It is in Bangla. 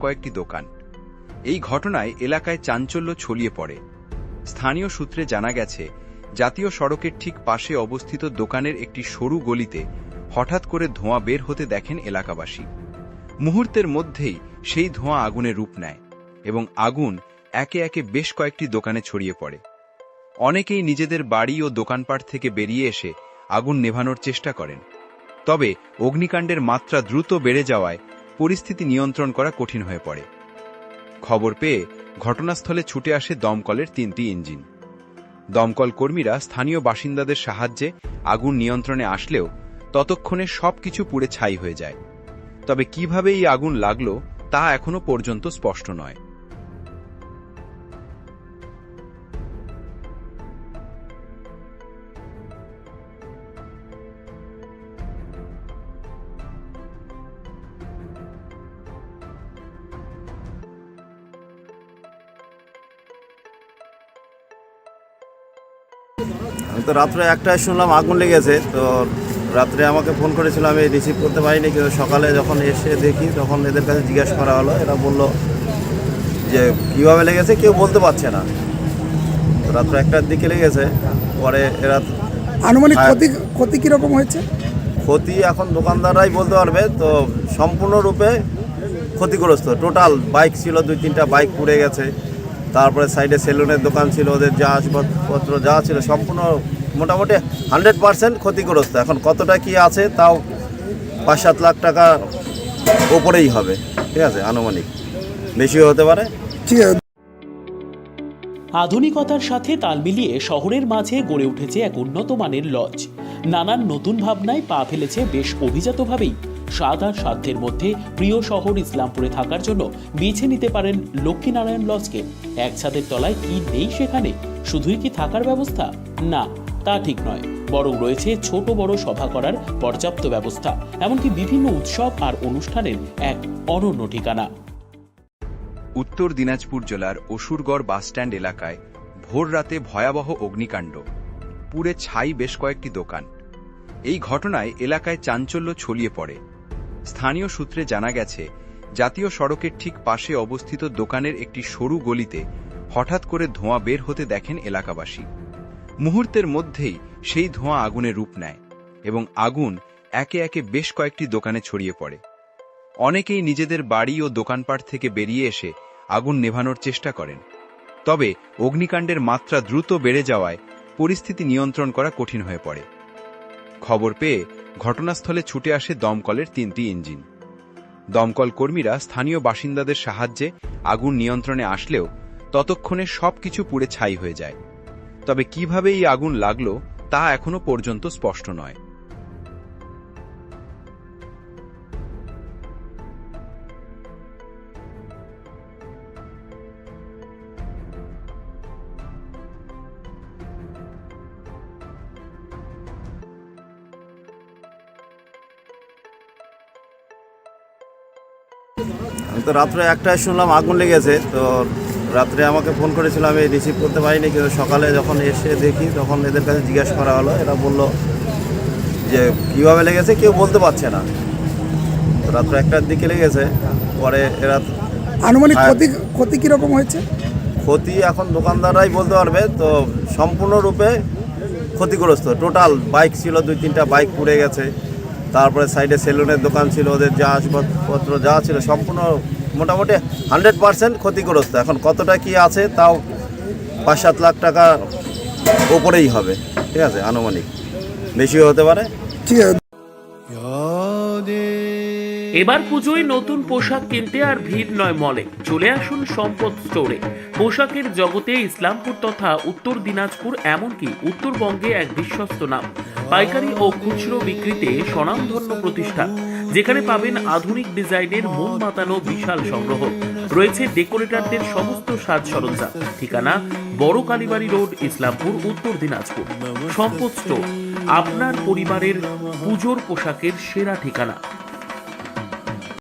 কয়েকটি দোকান। এই ঘটনায় এলাকায় চাঞ্চল্য ছড়িয়ে পড়ে। স্থানীয় সূত্রে জানা গেছে, জাতীয় সড়কের ঠিক পাশে অবস্থিত দোকানের একটি সরু গলিতে হঠাৎ করে ধোঁয়া বের হতে দেখেন এলাকাবাসী। মুহূর্তের মধ্যেই সেই ধোঁয়া আগুনে রূপ নেয় এবং আগুন একে একে বেশ কয়েকটি দোকানে ছড়িয়ে পড়ে। অনেকেই নিজেদের বাড়ি ও দোকানপাট থেকে বেরিয়ে এসে আগুন নেভানোর চেষ্টা করেন। তবে অগ্নিকাণ্ডের মাত্রা দ্রুত বেড়ে যাওয়ায় পরিস্থিতি নিয়ন্ত্রণ করা কঠিন হয়ে পড়ে। খবর পেয়ে ঘটনাস্থলে ছুটে আসে দমকলের তিনটি ইঞ্জিন। দমকল কর্মীরা স্থানীয় বাসিন্দাদের সাহায্যে আগুন নিয়ন্ত্রণে আসলেও ততক্ষণে সবকিছু পুড়ে ছাই হয়ে যায়। তবে কীভাবে এই আগুন লাগল তা এখনও পর্যন্ত স্পষ্ট নয়। তো রাত্রে একটাই শুনলাম আগুন লেগেছে তো রাত্রে আমাকে ফোন করেছিল আমি রিসিভ করতে পারিনি কিন্তু সকালে যখন এসে দেখি তখন এদের কাছে জিজ্ঞাসা করা হলো এরা বলল যে কীভাবে লেগেছে কেউ বলতে পারছে না রাত্রে একটার দিকে লেগেছে পরে এরা আনুমানিক। ক্ষতি ক্ষতি কীরকম হয়েছে ক্ষতি এখন দোকানদাররাই বলতে পারবে তো সম্পূর্ণরূপে ক্ষতিগ্রস্ত টোটাল বাইক ছিল দুই তিনটা বাইক পুড়ে গেছে তারপরে সাইডে সেলুনের দোকান ছিল ওদের যা আসবাবপত্র যা ছিল সম্পূর্ণ মোটামুটি হান্ড্রেড পার্সেন্ট ক্ষতিগ্রস্ত। এখন কতটা কি আছে তাও পাঁচ সাত লাখ টাকা ওপরেই হবে ঠিক আছে? আনুমানিক। বেশিও হতে পারে। ঠিক আছে। আধুনিকতার সাথে তাল মিলিয়ে শহরের মাঝে গড়ে উঠেছে এক উন্নত মানের লজ। নানান নতুন ভাবনায় পা ফেলেছে বেশ অভিজাতভাবেই আর সাধ্যের মধ্যে প্রিয় শহর ইসলামপুরে থাকার জন্য বেছে নিতে পারেন লক্ষ্মীনারায়ণ লজকে। এক ছাদের তলায় কি নেই সেখানে? শুধুই কি থাকার ব্যবস্থা? না, তা ঠিক নয়। বরং রয়েছে ছোট বড় সভা করার পর্যাপ্ত ব্যবস্থা, এমনকি বিভিন্ন উৎসব আর অনুষ্ঠানের এক অনন্য ঠিকানা। উত্তর দিনাজপুর জেলার অসুরগড় বাসস্ট্যান্ড এলাকায় ভোর রাতে ভয়াবহ অগ্নিকাণ্ড। পুড়ে ছাই বেশ কয়েকটি দোকান। এই ঘটনায় এলাকায় চাঞ্চল্য ছড়িয়ে পড়ে। স্থানীয় সূত্রে জানা গেছে, জাতীয় সড়কের ঠিক পাশে অবস্থিত দোকানের একটি সরু গলিতে হঠাৎ করে ধোঁয়া বের হতে দেখেন এলাকাবাসী। মুহূর্তের মধ্যেই সেই ধোঁয়া আগুনে রূপ নেয় এবং আগুন একে একে বেশ কয়েকটি দোকানে ছড়িয়ে পড়ে। অনেকেই নিজেদের বাড়ি ও দোকানপাট থেকে বেরিয়ে এসে আগুন নেভানোর চেষ্টা করেন। তবে অগ্নিকাণ্ডের মাত্রা দ্রুত বেড়ে যাওয়ায় পরিস্থিতি নিয়ন্ত্রণ করা কঠিন হয়ে পড়ে। খবর পেয়ে ঘটনাস্থলে ছুটে আসে দমকলের তিনটি ইঞ্জিন। দমকল কর্মীরা স্থানীয় বাসিন্দাদের সাহায্যে আগুন নিয়ন্ত্রণে আসলেও ততক্ষণে সবকিছু পুড়ে ছাই হয়ে যায়। তবে কীভাবে এই আগুন লাগল তা এখনও পর্যন্ত স্পষ্ট নয়। তো রাত্রে একটাই শুনলাম আগুন লেগেছে তো রাত্রে আমাকে ফোন করেছিল আমি রিসিভ করতে পারিনি কিন্তু সকালে যখন এসে দেখি তখন এদের কাছে জিজ্ঞাসা করা হলো এরা বলল যে কীভাবে লেগেছে কেউ বলতে পারছে না তো রাত্রে একটার দিকে লেগেছে পরে এরা আনুমানিক। ক্ষতি ক্ষতি কীরকম হয়েছে ক্ষতি এখন দোকানদাররাই বলতে পারবে তো সম্পূর্ণরূপে ক্ষতিগ্রস্ত টোটাল বাইক ছিল দুই তিনটা বাইক পুড়ে গেছে তারপরে সাইডে সেলুনের দোকান ছিল ওদের যা আসবাবপত্র যা ছিল সম্পূর্ণ মোটামুটি হান্ড্রেড পার্সেন্ট ক্ষতিগ্রস্ত। এখন কতটা কি আছে তাও পাঁচ সাত লাখ টাকা ওপরেই হবে ঠিক আছে? আনুমানিক। বেশিও হতে পারে। ঠিক আছে। এবার পুজোয় নতুন পোশাক কিনতে আর ভিড় নয় মলে। চলে আসুন সম্পদ স্টোরে পোশাকের জগতে ইসলামপুর তথা উত্তর দিনাজপুর এমনকি উত্তরবঙ্গে এক বিশ্বস্ত নাম। পাইকারি ও খুচরো বিক্রিতে স্বনামধন্য প্রতিষ্ঠান, যেখানে পাবেন আধুনিক ডিজাইনের মন মাতানো বিশাল সংগ্রহ। রয়েছে ডেকোরেটরদের সমস্ত সাজ সরঞ্জাম। ঠিকানা বড় কালীবাড়ি রোড, ইসলামপুর, উত্তর দিনাজপুর। সম্পদ স্টোর, আপনার পরিবারের পুজোর পোশাকের সেরা ঠিকানা।